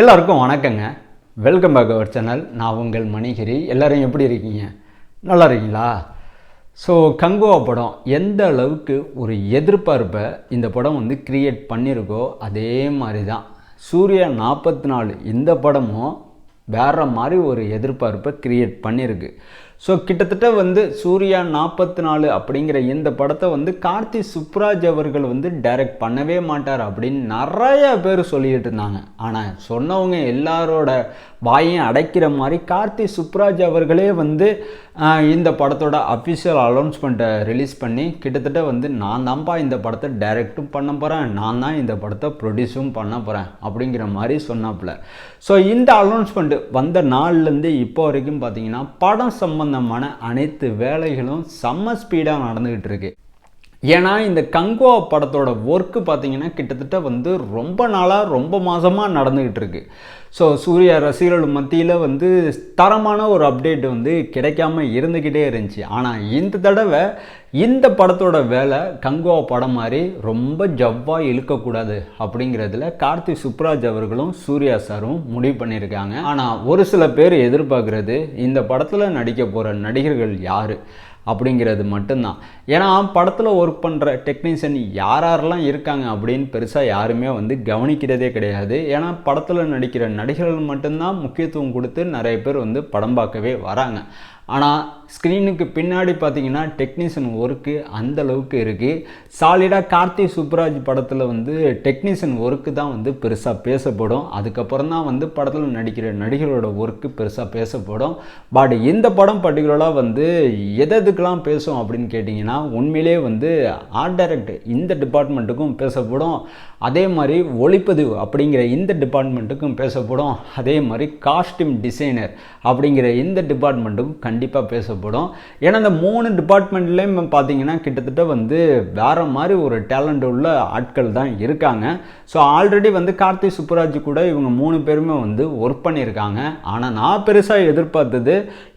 எல்லாருக்கும் வணக்கங்க. Welcome back our channel நான் உங்கள் மணிகிரி. எல்லோரும் எப்படி இருக்கீங்க? நல்லா இருக்கீங்களா? ஸோ கங்குவா படம் எந்த அளவுக்கு ஒரு எதிர்பார்ப்பை இந்த படம் வந்து கிரியேட் பண்ணியிருக்கோ அதே மாதிரி தான் சூர்யா நாற்பத்தி நாலு இந்த படமும் வேறு மாதிரி ஒரு எதிர்பார்ப்பை க்ரியேட் பண்ணியிருக்கு ஸோ கிட்டத்தட்ட வந்து சூர்யா நாற்பத்தி நாலு அப்படிங்கிற இந்த படத்தை வந்து கார்த்தி சுப்ராஜ் அவர்கள் வந்து டைரக்ட் பண்ணவே மாட்டார் அப்படின்னு நிறைய பேர் சொல்லிட்டு இருந்தாங்க. ஆனால் சொன்னவங்க எல்லாரோட வாயையும் அடைக்கிற மாதிரி கார்த்தி சுப்ராஜ் அவர்களே வந்து இந்த படத்தோட அஃபிஷியல் அனௌன்ஸ்மெண்ட்டை ரிலீஸ் பண்ணி கிட்டத்தட்ட வந்து நான் தான்ப்பா இந்த படத்தை டைரக்டும் பண்ண போகிறேன் நான் தான் இந்த படத்தை ப்ரொடியூஸும் பண்ண போகிறேன் அப்படிங்கிற மாதிரி சொன்னாப்புல. ஸோ இந்த அனௌன்ஸ்மெண்ட் வந்த நாள்லேருந்து இப்போ வரைக்கும் பார்த்தீங்கன்னா படம் சம்பந்தமான அனைத்து வேலைகளும் செம்ம ஸ்பீடாக நடந்துக்கிட்டு இருக்கு. ஏன்னா இந்த கங்குவா படத்தோட ஒர்க்கு பார்த்தீங்கன்னா கிட்டத்தட்ட வந்து ரொம்ப நாளாக ரொம்ப மாதமாக நடந்துக்கிட்டு இருக்கு. ஸோ சூர்யா ரசிகர்கள் மத்தியில் வந்து தரமான ஒரு அப்டேட் வந்து கிடைக்காம இருந்துக்கிட்டே இருந்துச்சு. ஆனால் இந்த தடவை இந்த படத்தோட வேலை கங்குவா படம் மாதிரி ரொம்ப ஜவ்வாக இழுக்கக்கூடாது அப்படிங்கிறதுல கார்த்தி சுப்ராஜ் அவர்களும் சூர்யா சாரும் முடிவு பண்ணியிருக்காங்க. ஆனால் ஒரு சில பேர் எதிர்பார்க்குறது இந்த படத்தில் நடிக்க போகிற நடிகர்கள் யார்? அப்படிங்கிறது மட்டும்தான். ஏன்னா படத்தில் ஒர்க் பண்ணுற டெக்னீஷியன் யார் யாரெல்லாம் இருக்காங்க அப்படின்னு பெருசாக யாருமே வந்து கவனிக்கிறதே கிடையாது. ஏன்னா படத்தில் நடிக்கிற நடிகர்கள் மட்டும்தான் முக்கியத்துவம் கொடுத்து நிறைய பேர் வந்து படம் பார்க்கவே வராங்க. ஆனால் ஸ்க்ரீனுக்கு பின்னாடி பார்த்தீங்கன்னா டெக்னீஷியன் ஒர்க்கு அந்த அளவுக்கு இருக்குது சாலிடாக கார்த்தி சுப்ராஜ் படத்தில் வந்து டெக்னீஷியன் ஒர்க்கு தான் வந்து பெருசாக பேசப்படும். அதுக்கப்புறம் தான் வந்து படத்தில் நடிக்கிற நடிகரோட ஒர்க்கு பெருசாக பேசப்படும். பட் இந்த படம் பர்டிகுலராக வந்து எது பேசும் அப்படின்னு கேட்டிங்கன்னா உண்மையிலே வந்து ஆர்ட் டைரக்ட் இந்த டிபார்ட்மெண்ட்டுக்கும் பேசப்படும். அதே மாதிரி ஒளிப்பதிவு அப்படிங்கிற இந்த டிபார்ட்மெண்ட்டுக்கும் பேசப்படும். அதே மாதிரி காஸ்டியூம் டிசைனர் அப்படிங்கிற இந்த டிபார்ட்மெண்ட்டுக்கும் கண்டிப்பாக பேசப்படும். ஏன்னா இந்த மூணு டிபார்ட்மெண்ட்லேயும் பார்த்தீங்கன்னா கிட்டத்தட்ட வந்து வேற மாதிரி ஒரு டேலண்ட் உள்ள ஆட்கள் தான் இருக்காங்க. ஸோ ஆல்ரெடி வந்து கார்த்தி சுப்புராஜ் கூட இவங்க மூணு பேருமே வந்து ஒர்க் பண்ணியிருக்காங்க. ஆனால் நான் பெருசாக எதிர்பார்த்தது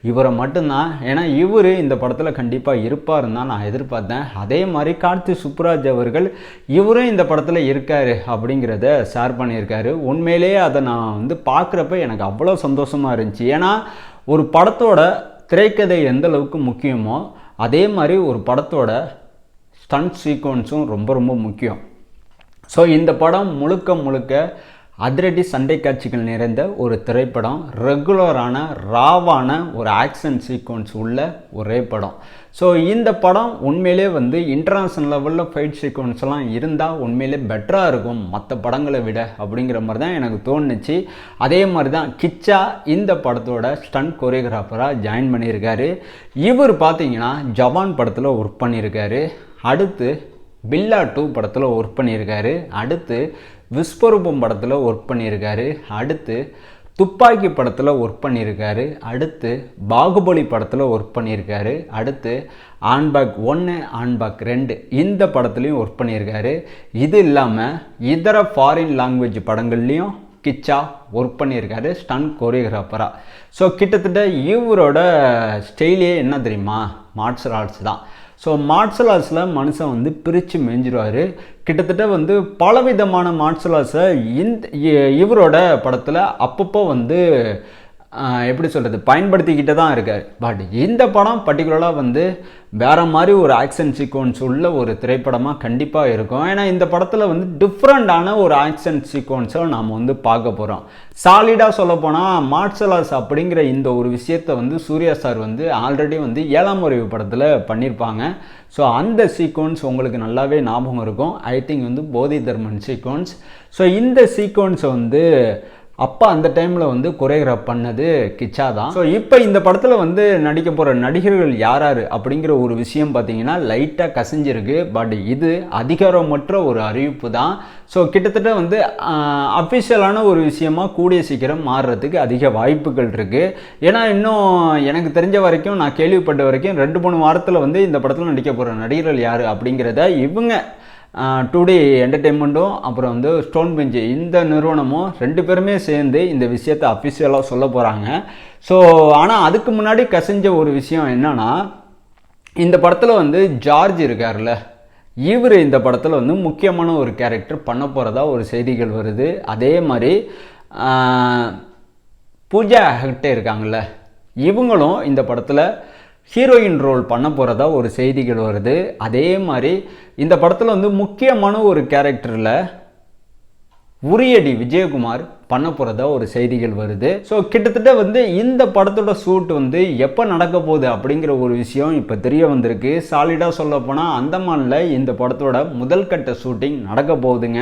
இவரை மட்டும்தான். ஏன்னா இவர் இந்த படத்தில் கண்டிப்பாக இருப்பாருன்னு தான் நான் எதிர்பார்த்தேன். அதே மாதிரி கார்த்தி சுப்புராஜ் அவர்கள் இவரும் இந்த படத்தில் இருக்கார் அப்படிங்கிறத ஷேர் பண்ணியிருக்காரு. உண்மையிலேயே அதை நான் வந்து பார்க்குறப்ப எனக்கு அவ்வளோ சந்தோஷமாக இருந்துச்சு. ஏன்னா ஒரு படத்தோட திரைக்கதை எந்த அளவுக்கு முக்கியமோ அதே மாதிரி ஒரு படத்தோட ஸ்டன்ட் சீக்வன்ஸும் ரொம்ப ரொம்ப முக்கியம். ஸோ இந்த படம் முழுக்க முழுக்க அதிரடி சண்டை காட்சிகள் நிறைந்த ஒரு திரைப்படம் ரெகுலரான ராவான ஒரு ஆக்ஷன் சீக்வன்ஸ் உள்ள ஒரே படம். ஸோ இந்த படம் உண்மையிலே வந்து இன்டர்நேஷ்னல் லெவலில் ஃபைட் சீக்வன்ஸ்லாம் இருந்தால் உண்மையிலே பெட்டராக இருக்கும் மற்ற படங்களை விட அப்படிங்கிற மாதிரி தான் எனக்கு தோணுச்சு. அதே மாதிரி தான் கிச்சா இந்த படத்தோட ஸ்டண்ட் கொரியோகிராஃபராக ஜாயின் பண்ணியிருக்காரு. இவர் பார்த்தீங்கன்னா ஜவான் படத்தில் ஒர்க் பண்ணியிருக்காரு. அடுத்து பில்லா டூ படத்தில் ஒர்க் பண்ணியிருக்காரு. அடுத்து விஸ்வரூபம் படத்தில் ஒர்க் பண்ணியிருக்காரு. அடுத்து துப்பாக்கி படத்தில் ஒர்க் பண்ணியிருக்காரு. அடுத்து பாகுபலி படத்தில் ஒர்க் பண்ணியிருக்காரு. அடுத்து ஆன்பாக் ஒன்று ஆன்பாக் ரெண்டு இந்த படத்துலையும் ஒர்க் பண்ணியிருக்காரு. இது இல்லாமல் இதர ஃபாரின் லாங்குவேஜ் படங்கள்லேயும் கிச்சா ஒர்க் பண்ணியிருக்காரு ஸ்டன் கொரியோகிராஃபராக ஸோ கிட்டத்தட்ட இவரோட ஸ்டைலே என்ன தெரியுமா? மார்ஷல் ஆர்ட்ஸ் தான். ஸோ மார்ஷல் ஆர்ட்ஸில் மனுஷன் வந்து பிரித்து மேஞ்சிருவார். கிட்டத்தட்ட வந்து பலவிதமான மார்ஷல் ஆர்ட்ஸை இந்த இ- இவரோட படத்தில் அப்பப்போ வந்து எப்படி சொல்கிறது பயன்படுத்திக்கிட்டு தான் இருக்கார் பட் இந்த படம் பர்டிகுலராக வந்து வேறு மாதிரி ஒரு ஆக்ஷன் சீக்வன்ஸ் உள்ள ஒரு திரைப்படமாக கண்டிப்பாக இருக்கும். ஏன்னா இந்த படத்தில் வந்து டிஃப்ரெண்டான ஒரு ஆக்ஷன் சீக்வன்ஸை நாம் வந்து பார்க்க போகிறோம் சாலிடாக சொல்லப்போனால் மார்ஷல் ஆர்ட்ஸ் அப்படிங்கிற இந்த ஒரு விஷயத்தை வந்து சூர்யா சார் வந்து ஆல்ரெடி வந்து ஏழாம் அறிவு படத்தில் பண்ணியிருப்பாங்க ஸோ அந்த சீக்வன்ஸ் உங்களுக்கு நல்லாவே ஞாபகம் இருக்கும். ஐ திங்க் வந்து போதி தர்மன் சீக்வன்ஸ் ஸோ இந்த சீக்வன்ஸை வந்து அப்போ அந்த டைமில் வந்து கொரியோகிராஃப் பண்ணது கிச்சா தான். ஸோ இப்போ இந்த படத்தில் வந்து நடிக்க போகிற நடிகர்கள் யார் யார் அப்படிங்கிற ஒரு விஷயம் பார்த்தீங்கன்னா லைட்டாக கசிஞ்சிருக்கு. பட் இது அதிகாரமற்ற ஒரு அறிவிப்பு தான். ஸோ கிட்டத்தட்ட வந்து அஃபிஷியலான ஒரு விஷயமா கூடிய சீக்கிரம் மாறுறதுக்கு அதிக வாய்ப்புகள் இருக்குது ஏன்னா இன்னும் எனக்கு தெரிஞ்ச வரைக்கும் நான் கேள்விப்பட்ட வரைக்கும் ரெண்டு மூணு வாரத்தில் வந்து இந்த படத்தில் நடிக்க போகிற நடிகர்கள் யார் அப்படிங்கிறத இவங்க டுடே என்டர்டெயின்மெண்ட்டும் அப்புறம் வந்து ஸ்டோன் பெஞ்சு இந்த நிறுவனமும் ரெண்டு பேருமே சேர்ந்து இந்த விஷயத்தை அஃபிஷியலாக சொல்ல போகிறாங்க ஸோ ஆனால் அதுக்கு முன்னாடி கசிஞ்ச ஒரு விஷயம் என்னென்னா இந்த படத்தில் வந்து ஜார்ஜ் இருக்கார்ல இவர் இந்த படத்தில் வந்து முக்கியமான ஒரு கேரக்டர் பண்ண போகிறதா ஒரு செய்திகள் வருது. அதே மாதிரி பூஜா ஹெக்டே இருக்காங்கல்ல. இவங்களும் இந்த படத்தில் ஹீரோயின் ரோல் பண்ண போகிறதா ஒரு செய்திகள் வருது. அதே மாதிரி இந்த படத்தில் வந்து முக்கியமான ஒரு கேரக்டரில் உரியடி விஜயகுமார் பண்ண போகிறதா ஒரு செய்திகள் வருது. ஸோ கிட்டத்தட்ட வந்து இந்த படத்தோட ஷூட் வந்து எப்போ நடக்க போகுது அப்படிங்கிற ஒரு விஷயம் இப்போ தெரிய வந்திருக்கு. சாலிடாக சொல்லப்போனால் அந்தமானில் இந்த படத்தோட முதல் கட்ட ஷூட்டிங் நடக்க போகுதுங்க.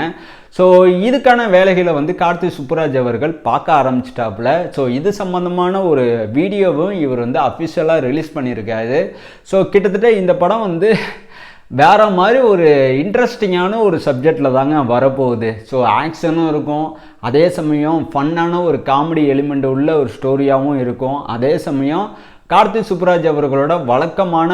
ஸோ இதுக்கான வேலைகளை வந்து கார்த்தி சுப்புராஜ் அவர்கள் பார்க்க ஆரம்பிச்சிட்டாப்புல. ஸோ இது சம்மந்தமான ஒரு வீடியோவும் இவர் வந்து அஃபிஷியலாக ரிலீஸ் பண்ணியிருக்காரு. ஸோ கிட்டத்தட்ட இந்த படம் வந்து வேற மாதிரி ஒரு இன்ட்ரெஸ்டிங்கான ஒரு சப்ஜெக்டில் தாங்க வரப்போகுது. ஸோ ஆக்ஷனும் இருக்கும். அதே சமயம் ஃபன்னான ஒரு காமெடி எலிமெண்ட் உள்ள ஒரு ஸ்டோரியாகவும் இருக்கும். அதே சமயம் கார்த்தி சுப்புராஜ் அவர்களோட வழக்கமான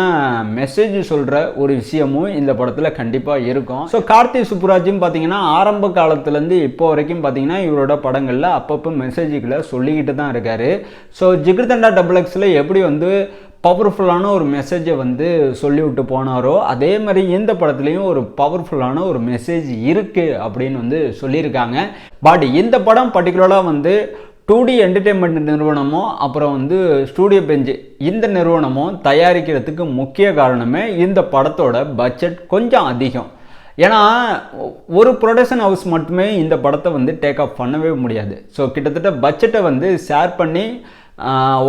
மெசேஜ் சொல்கிற ஒரு விஷயமும் இந்த படத்தில் கண்டிப்பாக இருக்கும். ஸோ கார்த்தி சுப்ராஜும் பார்த்தீங்கன்னா ஆரம்ப காலத்துலேருந்து இப்போ வரைக்கும் பார்த்தீங்கன்னா இவரோட படங்களில் அப்பப்போ மெசேஜுகளை சொல்லிக்கிட்டு தான் இருக்காரு. ஸோ ஜிகிர்தண்டா டபுள் எக்ஸில் எப்படி வந்து பவர்ஃபுல்லான ஒரு மெசேஜை வந்து சொல்லிவிட்டு போனாரோ அதே மாதிரி இந்த படத்துலேயும் ஒரு பவர்ஃபுல்லான ஒரு மெசேஜ் இருக்குது அப்படின்னு வந்து சொல்லியிருக்காங்க. பட் இந்த படம் பர்டிகுலராக வந்து டூ டி என்டர்டெயின்மெண்ட் நிறுவனமும் அப்புறம் வந்து ஸ்டூடியோ பெஞ்சு இந்த நிறுவனமும் தயாரிக்கிறதுக்கு முக்கிய காரணமே இந்த படத்தோட பட்ஜெட் கொஞ்சம் அதிகம். ஏன்னா ஒரு ப்ரொடக்ஷன் ஹவுஸ் மட்டுமே இந்த படத்தை வந்து டேக் ஆஃப் பண்ணவே முடியாது. ஸோ கிட்டத்தட்ட பட்ஜெட்டை வந்து ஷேர் பண்ணி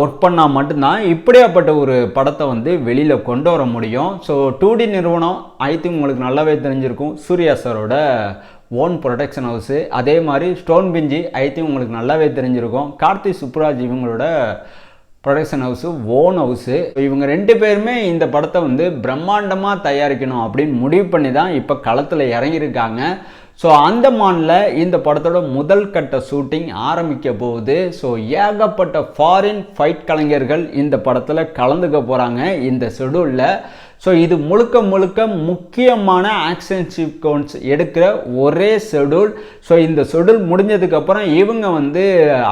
ஒர்க் பண்ணால் மட்டும்தான் இப்படியாப்பட்ட ஒரு படத்தை வந்து வெளியில் கொண்டு வர முடியும். ஸோ டூ டி நிறுவனம் ஐ திங்க் உங்களுக்கு நல்லாவே தெரிஞ்சிருக்கும். சூர்யா சாரோட ஓன் ப்ரொடக்ஷன் ஹவுஸு அதே மாதிரி ஸ்டோன் பிஞ்சி ஐ திங்க் உங்களுக்கு நல்லாவே தெரிஞ்சிருக்கும். கார்த்தி சுப்ராஜ் இவங்களோட ப்ரொடக்ஷன் ஹவுஸு ஓன் ஹவுஸு இவங்க ரெண்டு பேருமே இந்த படத்தை வந்து பிரம்மாண்டமாக தயாரிக்கணும் அப்படின்னு முடிவு பண்ணி தான் இப்போ களத்தில் இறங்கியிருக்காங்க. ஸோ அந்தமானில் இந்த படத்தோட முதல் கட்ட ஷூட்டிங் ஆரம்பிக்க போகுது. ஸோ ஏகப்பட்ட ஃபாரின் ஃபைட் கலைஞர்கள் இந்த படத்தில் கலந்துக்க போகிறாங்க இந்த ஷெடியூலில் ஸோ இது முழுக்க முழுக்க முக்கியமான ஆக்ஷன் சீக்வன்ஸ் எடுக்கிற ஒரே ஷெடியூல் ஸோ இந்த ஷெடியூல் முடிஞ்சதுக்கப்புறம் இவங்க வந்து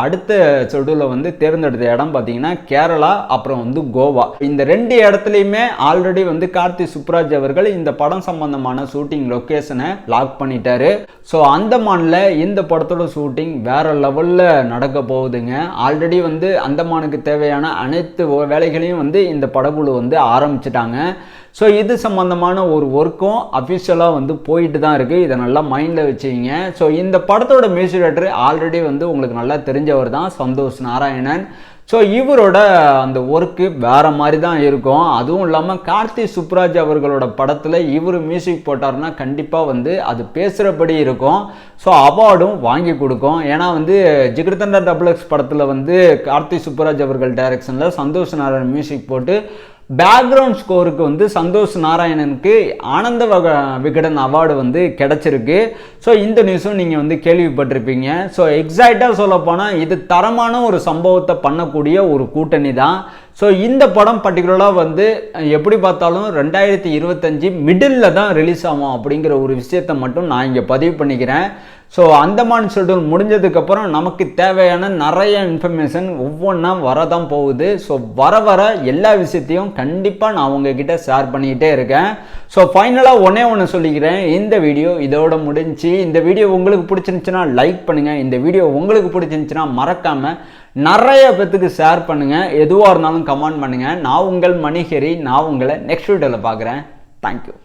அடுத்த ஷெடியூலை வந்து தேர்ந்தெடுத்த இடம் பார்த்தீங்கன்னா கேரளா அப்புறம் வந்து கோவா. இந்த ரெண்டு இடத்துலையுமே ஆல்ரெடி வந்து கார்த்தி சுப்ராஜ் அவர்கள் இந்த படம் சம்பந்தமான ஷூட்டிங் லொக்கேஷனை லாக் பண்ணிட்டாரு. ஸோ அந்தமானில் இந்த படத்தோட ஷூட்டிங் வேற லெவலில் நடக்க போகுதுங்க. ஆல்ரெடி வந்து அந்தமானுக்கு தேவையான அனைத்து வேலைகளையும் வந்து இந்த படக்குழு வந்து ஆரம்பிச்சிட்டாங்க. ஸோ இது சம்மந்தமான ஒரு ஒர்க்கும் அஃபிஷியலாக வந்து போயிட்டு தான் இருக்குது இதை நல்லா மைண்டில் வச்சுக்கிங்க. ஸோ இந்த படத்தோட மியூசிக் டேரக்டர் ஆல்ரெடி வந்து உங்களுக்கு நல்லா தெரிஞ்சவர் தான் சந்தோஷ் நாராயணன். ஸோ இவரோட அந்த ஒர்க்கு வேற மாதிரி தான் இருக்கும். அதுவும் இல்லாமல் கார்த்தி சுப்ராஜ் அவர்களோட படத்தில் இவர் மியூசிக் போட்டார்னா கண்டிப்பாக வந்து அது பேசுகிறபடி இருக்கும். ஸோ அவார்டும் வாங்கி கொடுக்கும். ஏன்னா வந்து ஜிகிர்தண்டா டபுள் எக்ஸ் படத்தில் வந்து கார்த்தி சுப்ராஜ் அவர்கள் டைரக்ஷனில் சந்தோஷ் நாராயணன் மியூசிக் போட்டு பேக்ரவுண்ட் ஸ்கோருக்கு வந்து சந்தோஷ் நாராயணனுக்கு ஆனந்த வக விகடன் அவார்டு வந்து கிடச்சிருக்கு. ஸோ இந்த நியூஸும் நீங்கள் வந்து கேள்விப்பட்டிருப்பீங்க. ஸோ எக்ஸாக்டாக சொல்லப்போனால் இது தரமான ஒரு சம்பவத்தை பண்ணக்கூடிய ஒரு கூட்டணி தான் ஸோ இந்த படம் பர்டிகுலராக வந்து எப்படி பார்த்தாலும் ரெண்டாயிரத்தி இருபத்தஞ்சி மிடில் தான் ரிலீஸ் ஆகும் அப்படிங்கிற ஒரு விஷயத்தை மட்டும் நான் இங்கே பதிவு பண்ணிக்கிறேன். ஸோ அந்தமான் ஷெடியூல் முடிஞ்சதுக்கப்புறம் நமக்கு தேவையான நிறைய இன்ஃபர்மேஷன் ஒவ்வொன்றா வரதான் போகுது. ஸோ வர வர எல்லா விஷயத்தையும் கண்டிப்பாக நான் உங்ககிட்ட ஷேர் பண்ணிக்கிட்டே இருக்கேன். ஸோ ஃபைனலாக ஒன்றே ஒன்று சொல்லிக்கிறேன். இந்த வீடியோ இதோட முடிஞ்சு இந்த வீடியோ உங்களுக்கு பிடிச்சிருந்துச்சுன்னா லைக் பண்ணுங்கள் இந்த வீடியோ உங்களுக்கு பிடிச்சிருந்துச்சுன்னா மறக்காமல் நிறைய பேத்துக்கு ஷேர் பண்ணுங்கள் எதுவாக இருந்தாலும் கமெண்ட் பண்ணுங்கள் நான் உங்கள் மணிஹரி நான் உங்களை நெக்ஸ்ட் வீடியோவில் பார்க்குறேன். தேங்க்யூ